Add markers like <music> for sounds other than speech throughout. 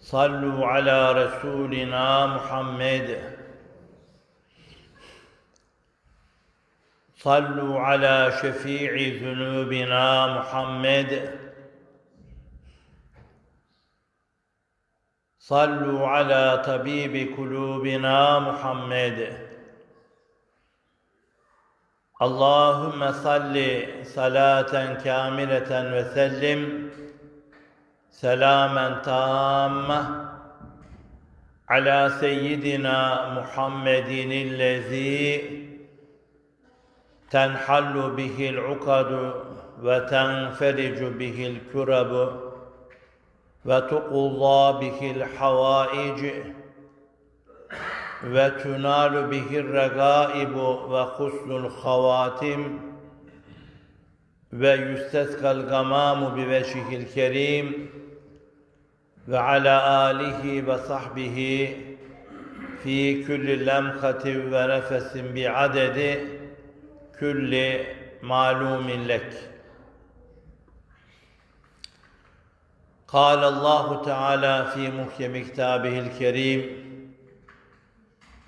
صلوا على رسولنا محمد صلوا على شفيع ذنوبنا محمد صلوا على طبيب قلوبنا محمد اللهم صل صلاة كاملة وسلم selamen tamme ala seyyidina Muhammedin illezi tenhallu bihil ukadu ve tenfericu bihil kürebu ve tuqulla bihil havaici ve tunalu bihir regaibu ve husnul havatim ve yüsteskal gamamu bi kerim وعلى آله وصحبه في كل لمحة ونفس بعدد كل معلوم لك قال الله تعالى في محكم كتابه الكريم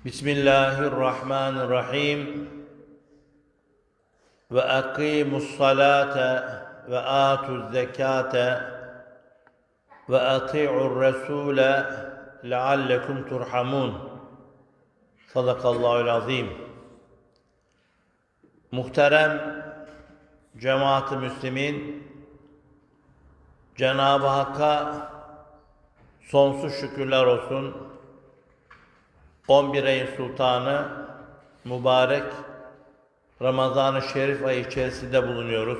بسم الله الرحمن الرحيم وأقيموا الصلاة وآتوا الزكاة ve ati'ur resule leallekum turhamun. Sadakallahu azim. Muhterem cemaat-i müslimin Cenab-ı Hakk'a sonsuz şükürler olsun. 11 ayın sultanı mübarek Ramazan-ı Şerif ayı içerisinde bulunuyoruz.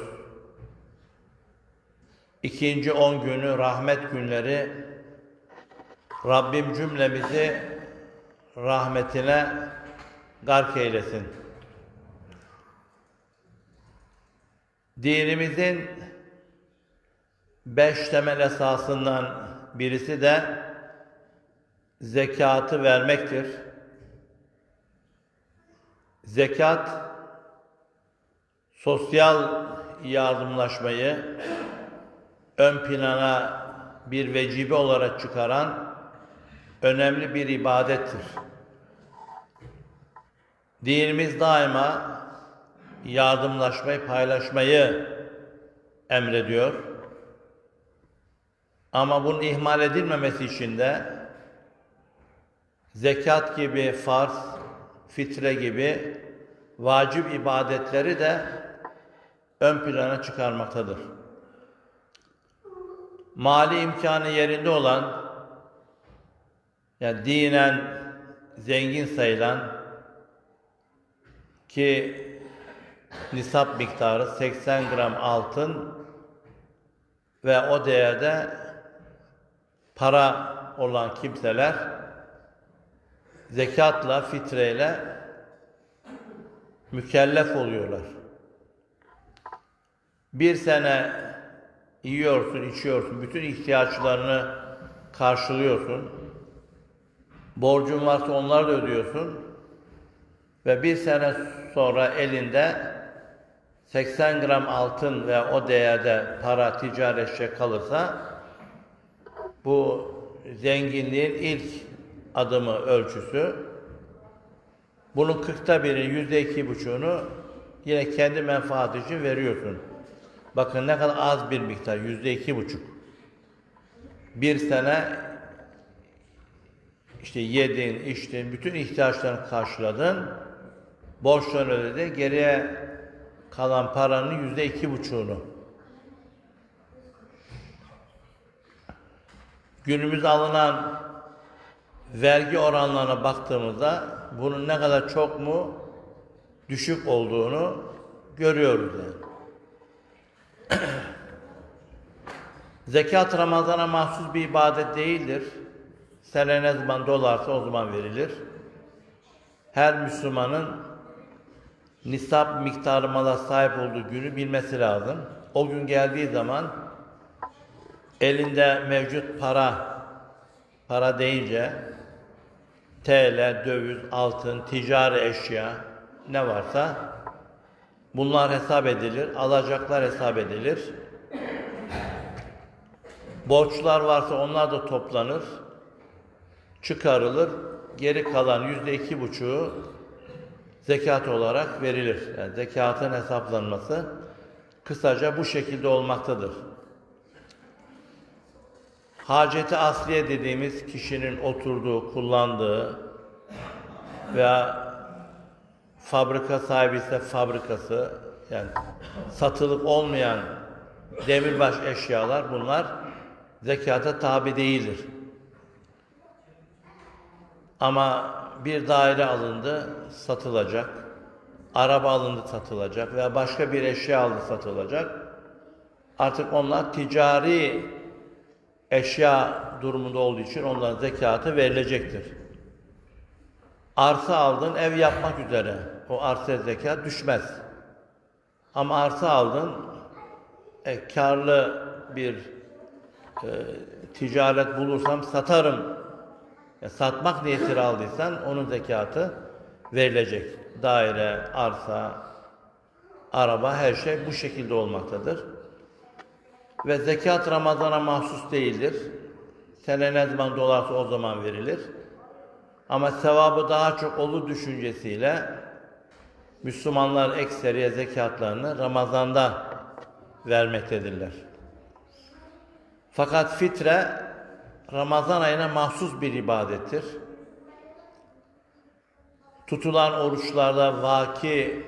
İkinci on günü rahmet günleri Rabbim cümlemizi rahmetine gark eylesin. Dinimizin beş temel esasından birisi de zekatı vermektir. Zekat sosyal yardımlaşmayı ön plana bir vecibe olarak çıkaran önemli bir ibadettir. Dinimiz daima yardımlaşmayı, paylaşmayı emrediyor. Ama bunun ihmal edilmemesi için de zekat gibi farz, fitre gibi vacip ibadetleri de ön plana çıkarmaktadır. Mali imkanı yerinde olan, yani dinen zengin sayılan ki nisap miktarı 80 gram altın ve o değerde para olan kimseler zekatla, fitreyle mükellef oluyorlar. Bir sene yiyorsun, içiyorsun, bütün ihtiyaçlarını karşılıyorsun. Borcun varsa onları da ödüyorsun. Ve bir sene sonra elinde 80 gram altın ve o değerde para ticaretçe kalırsa bu zenginliğin ilk adımı ölçüsü. Bunun kırkta biri, yüzde iki buçuğunu yine kendi menfaat için veriyorsun. Bakın ne kadar az bir miktar, yüzde iki buçuk. Bir sene işte yedin, içtin, bütün ihtiyaçlarını karşıladın. Borçlarını ödedi, geriye kalan paranın yüzde iki buçuğunu. Günümüzde alınan vergi oranlarına baktığımızda bunun ne kadar çok mu düşük olduğunu görüyoruz yani. <coughs> Zekat Ramazan'a mahsus bir ibadet değildir. Sene ne zaman dolarsa o zaman verilir. Her Müslümanın nisap miktarı mala sahip olduğu günü bilmesi lazım. O gün geldiği zaman elinde mevcut para, para deyince TL, döviz, altın, ticari eşya ne varsa bunlar hesap edilir, alacaklar hesap edilir. Borçlar varsa onlar da toplanır, çıkarılır. Geri kalan yüzde iki buçuğu zekat olarak verilir. Yani zekatın hesaplanması kısaca bu şekilde olmaktadır. Haceti asliye dediğimiz kişinin oturduğu, kullandığı veya fabrika sahibi ise fabrikası yani satılık olmayan demirbaş eşyalar bunlar zekata tabi değildir. Ama bir daire alındı, satılacak. Araba alındı, satılacak veya başka bir eşya alındı, satılacak. Artık onlar ticari eşya durumunda olduğu için onların zekatı verilecektir. Arsa aldın, ev yapmak üzere. O arsa zekat düşmez. Ama arsa aldın, e, karlı bir e, ticaret bulursam satarım. Ya satmak niyetiyle aldıysan onun zekatı verilecek. Daire, arsa, araba her şey bu şekilde olmaktadır. Ve zekat Ramazan'a mahsus değildir. Sene ne zaman dolarsa o zaman verilir. Ama sevabı daha çok olur düşüncesiyle Müslümanlar ekseriye zekatlarını Ramazan'da vermektedirler. Fakat fitre Ramazan ayına mahsus bir ibadettir. Tutulan oruçlarda vaki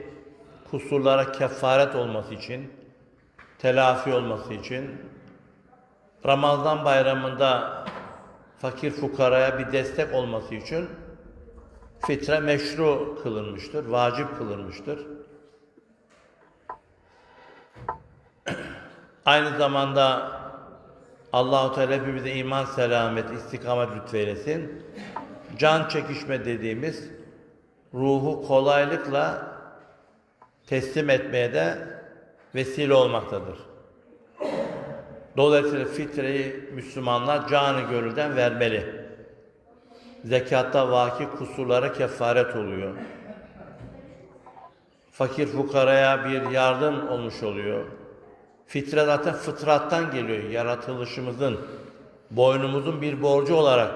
kusurlara kefaret olması için, telafi olması için, Ramazan bayramında fakir fukaraya bir destek olması için fitre meşru kılınmıştır, vacip kılınmıştır. <clears throat> Aynı zamanda Allahu Teala hepimize iman, selamet, istikamet lütfeylesin. Can çekişme dediğimiz ruhu kolaylıkla teslim etmeye de vesile olmaktadır. Dolayısıyla fitreyi Müslümanlar canı gönülden vermeli. Zekatta vaki kusurlara kefaret oluyor. Fakir fukaraya bir yardım olmuş oluyor. Fitre zaten fıtrattan geliyor. Yaratılışımızın, boynumuzun bir borcu olarak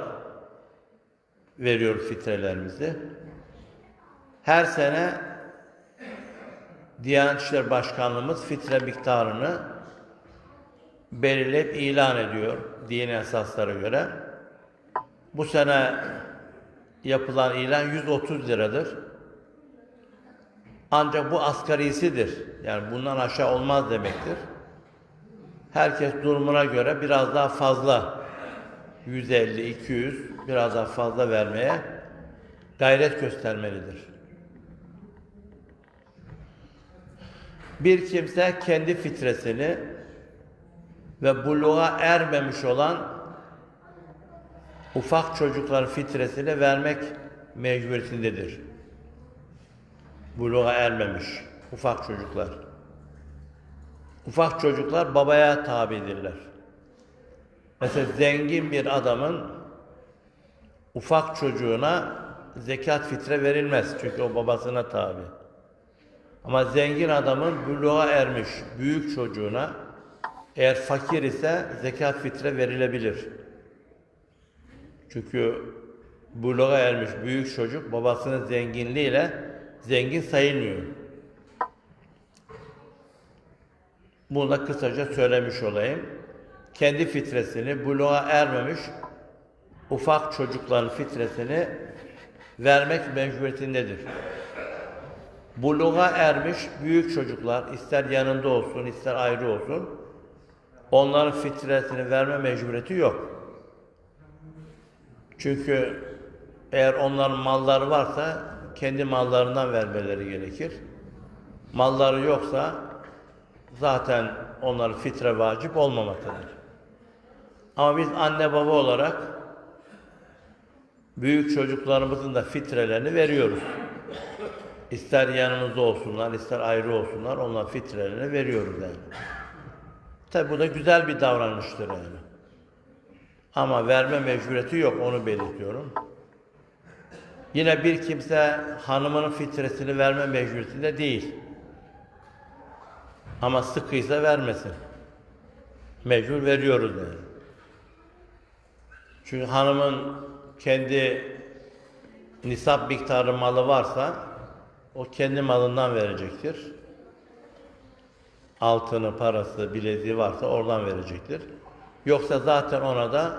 veriyor fitrelerimizi. Her sene Diyanet İşleri Başkanlığımız fitre miktarını belirleyip ilan ediyor dini esaslara göre. Bu sene yapılan ilan 130 liradır. Ancak bu asgarisidir. Yani bundan aşağı olmaz demektir. Herkes durumuna göre biraz daha fazla 150, 200 biraz daha fazla vermeye gayret göstermelidir. Bir kimse kendi fitresini ve buluğa ermemiş olan ufak çocukların fitresini vermek mecburiyetindedir. Buluğa ermemiş ufak çocuklar. Ufak çocuklar babaya tabidirler. Mesela zengin bir adamın ufak çocuğuna zekat fitre verilmez. Çünkü o babasına tabi. Ama zengin adamın buluğa ermiş büyük çocuğuna eğer fakir ise zekat fitre verilebilir. Çünkü buluğa ermiş büyük çocuk babasının zenginliğiyle zengin sayılmıyor. Bunu da kısaca söylemiş olayım. Kendi fitresini buluğa ermemiş ufak çocukların fitresini vermek mecburiyetindedir. Buluğa ermiş büyük çocuklar ister yanında olsun ister ayrı olsun onların fitresini verme mecburiyeti yok. Çünkü eğer onların malları varsa kendi mallarından vermeleri gerekir. Malları yoksa zaten onların fitre vacip olmamaktadır. Ama biz anne baba olarak büyük çocuklarımızın da fitrelerini veriyoruz. İster yanımızda olsunlar, ister ayrı olsunlar, onların fitrelerini veriyoruz yani. Tabi bu da güzel bir davranıştır yani. Ama verme mecburiyeti yok, onu belirtiyorum. Yine bir kimse hanımının fitresini verme mecburiyetinde değil. Ama sıkıysa vermesin. Mecbur veriyoruz yani. Çünkü hanımın kendi nisap miktarı malı varsa o kendi malından verecektir. Altını, parası, bileziği varsa oradan verecektir. Yoksa zaten ona da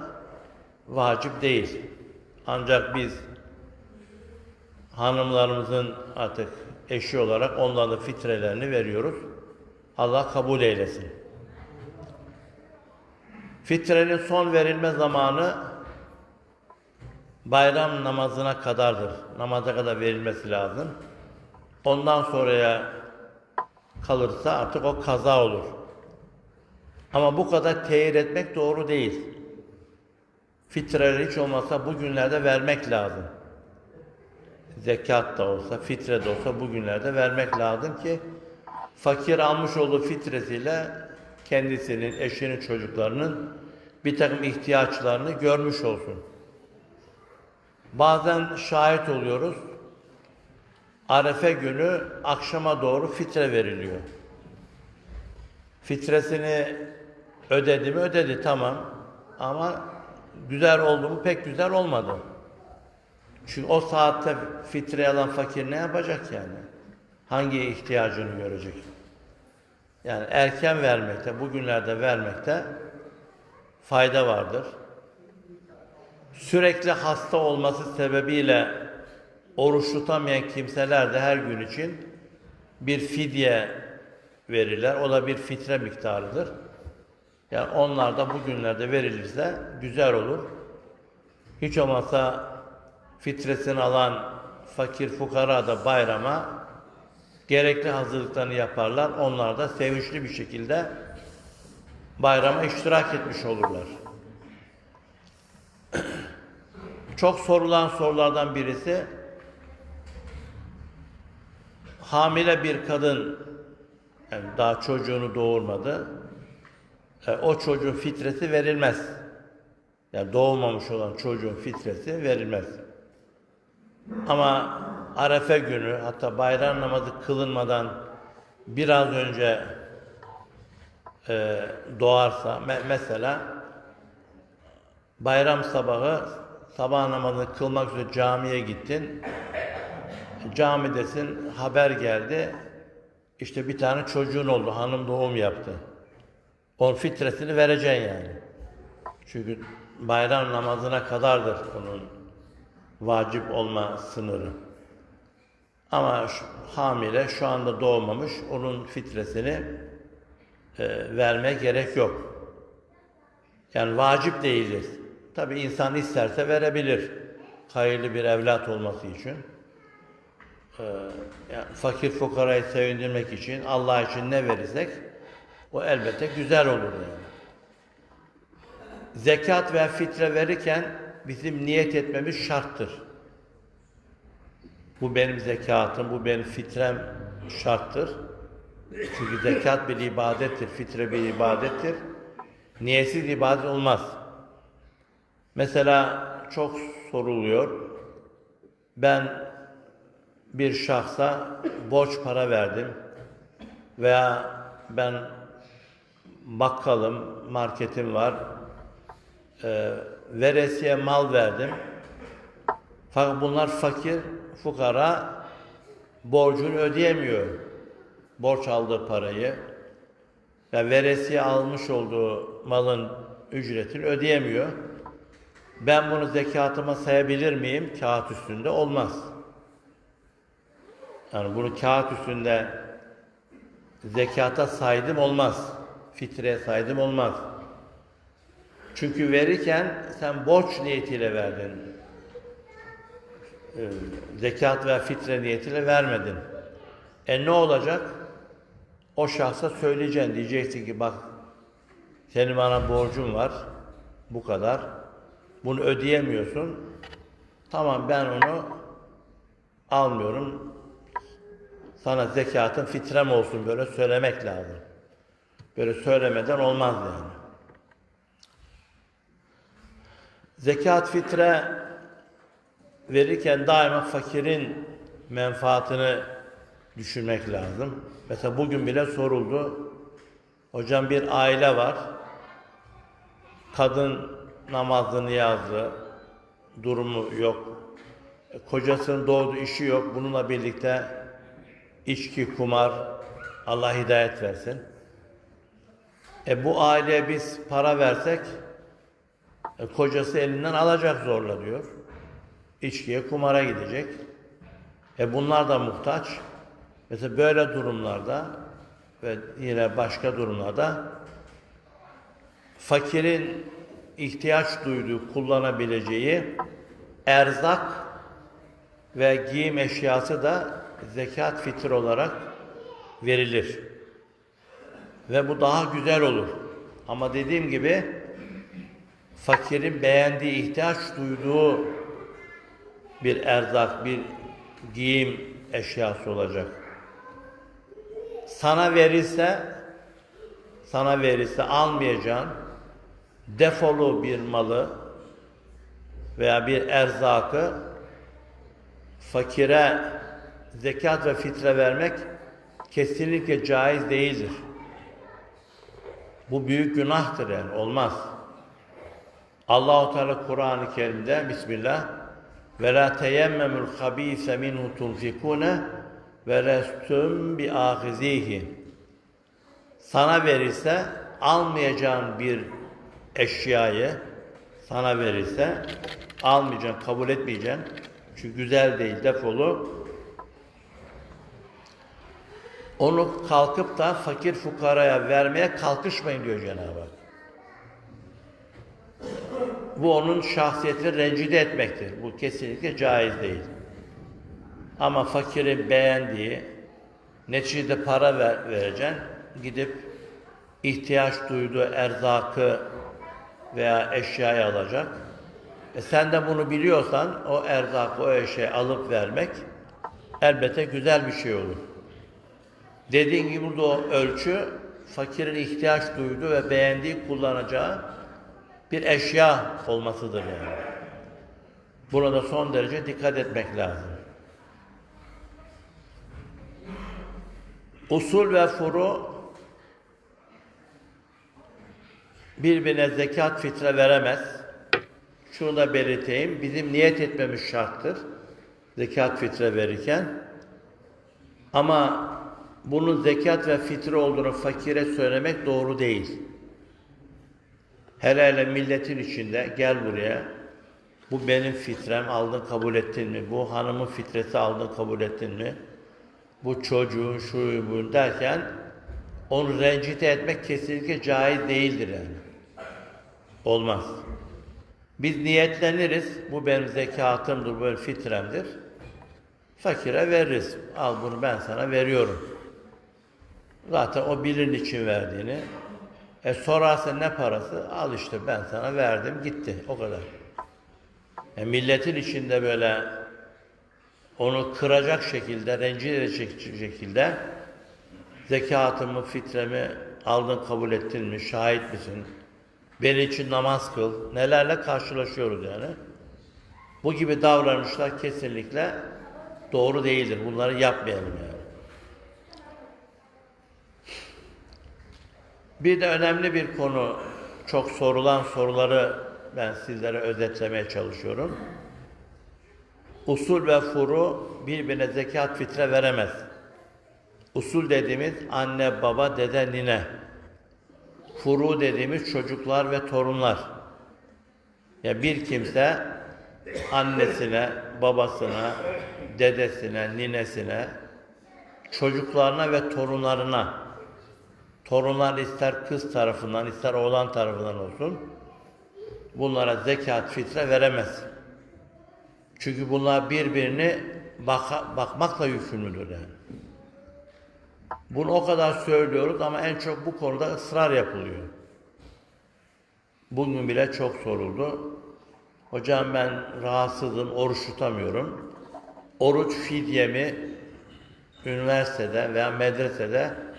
vacip değil. Ancak biz hanımlarımızın artık eşi olarak onların fitrelerini veriyoruz. Allah kabul eylesin. Fitrenin son verilme zamanı bayram namazına kadardır. Namaza kadar verilmesi lazım. Ondan sonraya kalırsa artık o kaza olur. Ama bu kadar teyir etmek doğru değil. Fitreleri hiç olmazsa bugünlerde vermek lazım. Zekat da olsa, fitre de olsa bugünlerde vermek lazım ki fakir almış olduğu fitresiyle kendisinin, eşinin, çocuklarının bir takım ihtiyaçlarını görmüş olsun. Bazen şahit oluyoruz. Arefe günü akşama doğru fitre veriliyor. Fitresini ödedi mi? Ödedi tamam. Ama güzel oldu mu? Pek güzel olmadı. Çünkü o saatte fitre alan fakir ne yapacak yani? Hangi ihtiyacını görecek? Yani erken vermekte, bugünlerde vermekte fayda vardır. Sürekli hasta olması sebebiyle oruç tutamayan kimseler de her gün için bir fidye verirler. O da bir fitre miktarıdır. Yani onlar da bugünlerde verilirse güzel olur. Hiç olmazsa fitresini alan fakir fukara da bayrama gerekli hazırlıklarını yaparlar. Onlar da sevinçli bir şekilde bayrama iştirak etmiş olurlar. <clears throat> Çok sorulan sorulardan birisi hamile bir kadın yani daha çocuğunu doğurmadı. e, o çocuğun fitresi verilmez. Yani doğmamış olan çocuğun fitresi verilmez. Ama Arefe günü hatta bayram namazı kılınmadan biraz önce e, doğarsa me- mesela bayram sabahı sabah namazını kılmak üzere camiye gittin. Camidesin haber geldi. İşte bir tane çocuğun oldu. Hanım doğum yaptı. Onun fitresini vereceksin yani. Çünkü bayram namazına kadardır onun vacip olma sınırı. Ama şu, hamile şu anda doğmamış, onun fitresini e, vermeye gerek yok. Yani vacip değildir. Tabi insan isterse verebilir. Hayırlı bir evlat olması için. Ee, yani fakir fukarayı sevindirmek için, Allah için ne verirsek o elbette güzel olur yani. Zekat ve fitre verirken bizim niyet etmemiz şarttır. Bu benim zekatım, bu benim fitrem şarttır. Çünkü zekat bir ibadettir, fitre bir ibadettir. Niyetsiz ibadet olmaz. Mesela çok soruluyor. Ben bir şahsa borç para verdim veya ben bakkalım, marketim var, e, veresiye mal verdim. Fakat bunlar fakir, fukara borcunu ödeyemiyor. Borç aldığı parayı ve veresiye almış olduğu malın ücretini ödeyemiyor. Ben bunu zekatıma sayabilir miyim? Kağıt üstünde olmaz. Yani bunu kağıt üstünde zekata saydım olmaz. Fitreye saydım olmaz. Çünkü verirken sen borç niyetiyle verdin. Ee, zekat ve fitre niyetiyle vermedin. E ne olacak? O şahsa söyleyeceksin. Diyeceksin ki bak senin bana borcun var. Bu kadar. Bunu ödeyemiyorsun. Tamam ben onu almıyorum. Sana zekatın fitrem olsun böyle söylemek lazım. Böyle söylemeden olmaz yani. Zekat fitre verirken daima fakirin menfaatini düşünmek lazım. Mesela bugün bile soruldu. Hocam bir aile var. Kadın namazını yazdı. Durumu yok. E, Kocasının doğdu işi yok. Bununla birlikte içki, kumar, Allah hidayet versin. E bu aileye biz para versek e, kocası elinden alacak zorla diyor. İçkiye, kumara gidecek. E bunlar da muhtaç. Mesela böyle durumlarda ve yine başka durumlarda fakirin ihtiyaç duyduğu, kullanabileceği erzak ve giyim eşyası da zekat fitr olarak verilir. Ve bu daha güzel olur. Ama dediğim gibi fakirin beğendiği, ihtiyaç duyduğu bir erzak, bir giyim eşyası olacak. Sana verirse, sana verirse almayacağın defolu bir malı veya bir erzakı fakire zekat ve fitre vermek kesinlikle caiz değildir. Bu büyük günahtır yani olmaz. Allahu Teala Kur'an-ı Kerim'de Bismillah ve la teyemmemul habise minhu tunfikune ve lestum bi ahizihi. Sana verirse almayacağın bir eşyayı sana verirse almayacaksın, kabul etmeyeceksin. Çünkü güzel değil, defolu. Onu kalkıp da fakir fukaraya vermeye kalkışmayın diyor Cenab-ı Hak. Bu onun şahsiyetini rencide etmektir. Bu kesinlikle caiz değil. Ama fakirin beğendiği, neticede para ver, vereceksin, gidip ihtiyaç duyduğu erzakı veya eşyayı alacak. E sen de bunu biliyorsan o erzakı, o eşyayı alıp vermek elbette güzel bir şey olur. Dediğim gibi burada o ölçü fakirin ihtiyaç duyduğu ve beğendiği kullanacağı bir eşya olmasıdır yani. Buna da son derece dikkat etmek lazım. Usul ve furu birbirine zekat fitre veremez. Şunu da belirteyim. Bizim niyet etmemiz şarttır. Zekat fitre verirken. Ama bunun zekat ve fitre olduğunu fakire söylemek doğru değil. Hele hele milletin içinde gel buraya. Bu benim fitrem aldın kabul ettin mi? Bu hanımın fitresi aldın kabul ettin mi? Bu çocuğun şu bu derken onu rencide etmek kesinlikle caiz değildir yani. Olmaz. Biz niyetleniriz. Bu benim zekatımdır, bu benim fitremdir. Fakire veririz. Al bunu ben sana veriyorum. Zaten o bilir için verdiğini. E sorarsa ne parası? Al işte ben sana verdim gitti. O kadar. E milletin içinde böyle onu kıracak şekilde, rencide edecek şekilde zekatımı, fitremi aldın kabul ettin mi, şahit misin? Benim için namaz kıl. Nelerle karşılaşıyoruz yani. Bu gibi davranışlar kesinlikle doğru değildir. Bunları yapmayalım yani. Bir de önemli bir konu, çok sorulan soruları ben sizlere özetlemeye çalışıyorum. Usul ve furu birbirine zekat fitre veremez. Usul dediğimiz anne, baba, dede, nine. Furu dediğimiz çocuklar ve torunlar. Ya bir kimse annesine, babasına, dedesine, ninesine, çocuklarına ve torunlarına, torunlar ister kız tarafından ister oğlan tarafından olsun, bunlara zekat fitre veremez. Çünkü bunlar birbirini baka, bakmakla yükümlüdür yani. Bunu o kadar söylüyoruz ama en çok bu konuda ısrar yapılıyor. Bugün bile çok soruldu. Hocam ben rahatsızım, oruç tutamıyorum. Oruç fidyemi üniversitede veya medresede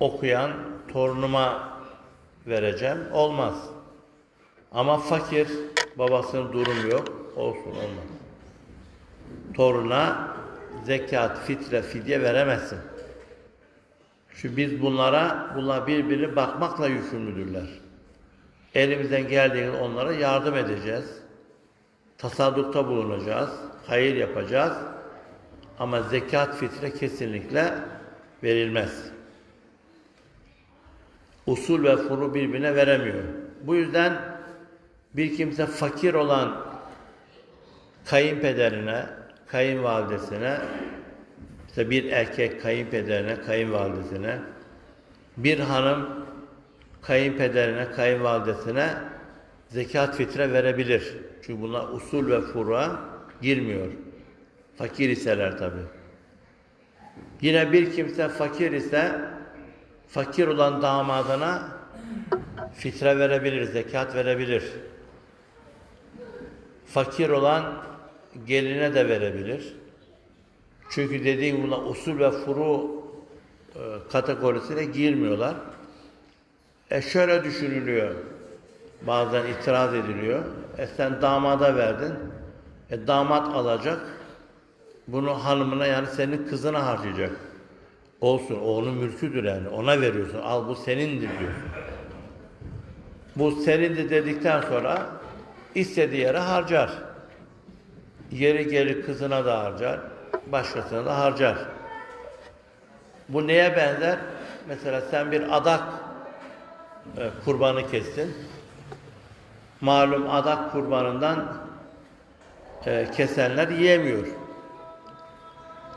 okuyan torunuma vereceğim. Olmaz. Ama fakir, babasının durumu yok. Olsun olmaz. Toruna zekat, fitre, fidye veremezsin. Şu biz bunlara, bunlar birbirine bakmakla yükümlüdürler. Elimizden geldiğinde onlara yardım edeceğiz. Tasaddukta bulunacağız. Hayır yapacağız. Ama zekat, fitre kesinlikle verilmez. Usul ve furu birbirine veremiyor. Bu yüzden bir kimse fakir olan kayınpederine, kayınvalidesine, işte bir erkek kayınpederine, kayınvalidesine, bir hanım kayınpederine, kayınvalidesine zekat fitre verebilir. Çünkü bunlar usul ve furuğa girmiyor. Fakir iseler tabi. Yine bir kimse fakir ise fakir olan damadına fitre verebilir, zekat verebilir. Fakir olan geline de verebilir. Çünkü dediğim buna usul ve furu e, kategorisine girmiyorlar. E şöyle düşünülüyor. Bazen itiraz ediliyor. E sen damada verdin. E damat alacak. Bunu hanımına yani senin kızına harcayacak. Olsun o onun mülküdür yani. Ona veriyorsun. Al bu senindir diyorsun. Bu senindir dedikten sonra istediği yere harcar. Yeri gelir kızına da harcar. Başkasına da harcar. Bu neye benzer? Mesela sen bir adak e, kurbanı kestin. Malum adak kurbanından e, kesenler yiyemiyor.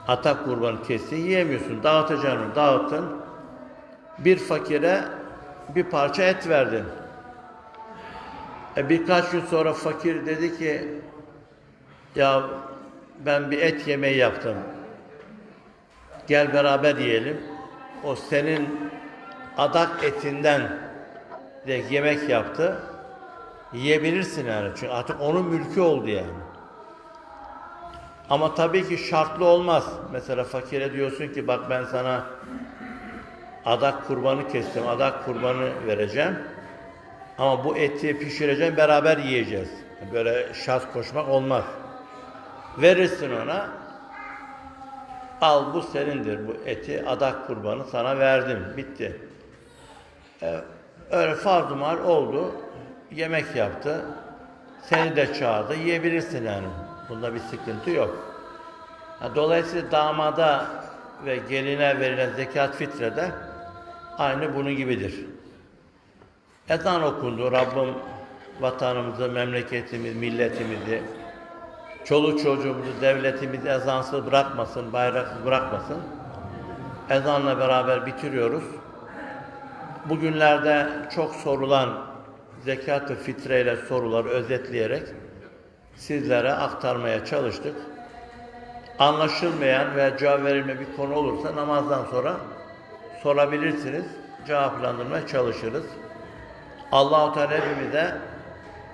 Atak kurbanı kesti yiyemiyorsun. Dağıtacaksın, dağıttın. Bir fakire bir parça et verdin. E, birkaç gün sonra fakir dedi ki ya ben bir et yemeği yaptım. Gel beraber yiyelim. O senin adak etinden de yemek yaptı. Yiyebilirsin yani. Çünkü artık onun mülkü oldu yani. Ama tabii ki şartlı olmaz. Mesela fakire diyorsun ki bak ben sana adak kurbanı kestim. Adak kurbanı vereceğim. Ama bu eti pişireceğim beraber yiyeceğiz. Böyle şart koşmak olmaz. Verirsin ona. Al bu senindir bu eti adak kurbanı sana verdim. Bitti. Ee, öyle farz oldu. Yemek yaptı. Seni de çağırdı. Yiyebilirsin yani. Bunda bir sıkıntı yok. Dolayısıyla damada ve geline verilen zekat fitrede aynı bunun gibidir. Ezan okundu. Rabbim vatanımızı, memleketimiz, milletimizi, çoluk çocuğumuzu, devletimizi ezansız bırakmasın, bayraksız bırakmasın. Ezanla beraber bitiriyoruz. Bugünlerde çok sorulan zekat-ı fitreyle soruları özetleyerek sizlere aktarmaya çalıştık. Anlaşılmayan veya cevap verilme bir konu olursa namazdan sonra sorabilirsiniz. Cevaplandırmaya çalışırız. Allah-u Teala hepimize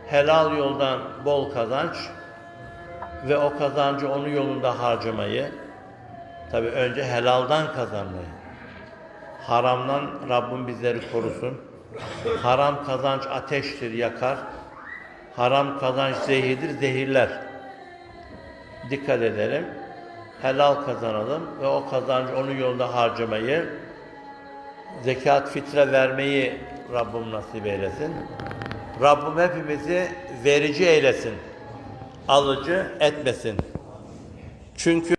helal yoldan bol kazanç ve o kazancı onun yolunda harcamayı, tabi önce helaldan kazanmayı, haramdan Rabbim bizleri korusun. Haram kazanç ateştir, yakar. Haram kazanç zehirdir, zehirler. Dikkat edelim. Helal kazanalım ve o kazancı onun yolunda harcamayı, zekat, fitre vermeyi Rabbim nasip eylesin. Rabbim hepimizi verici eylesin. Alıcı etmesin. Çünkü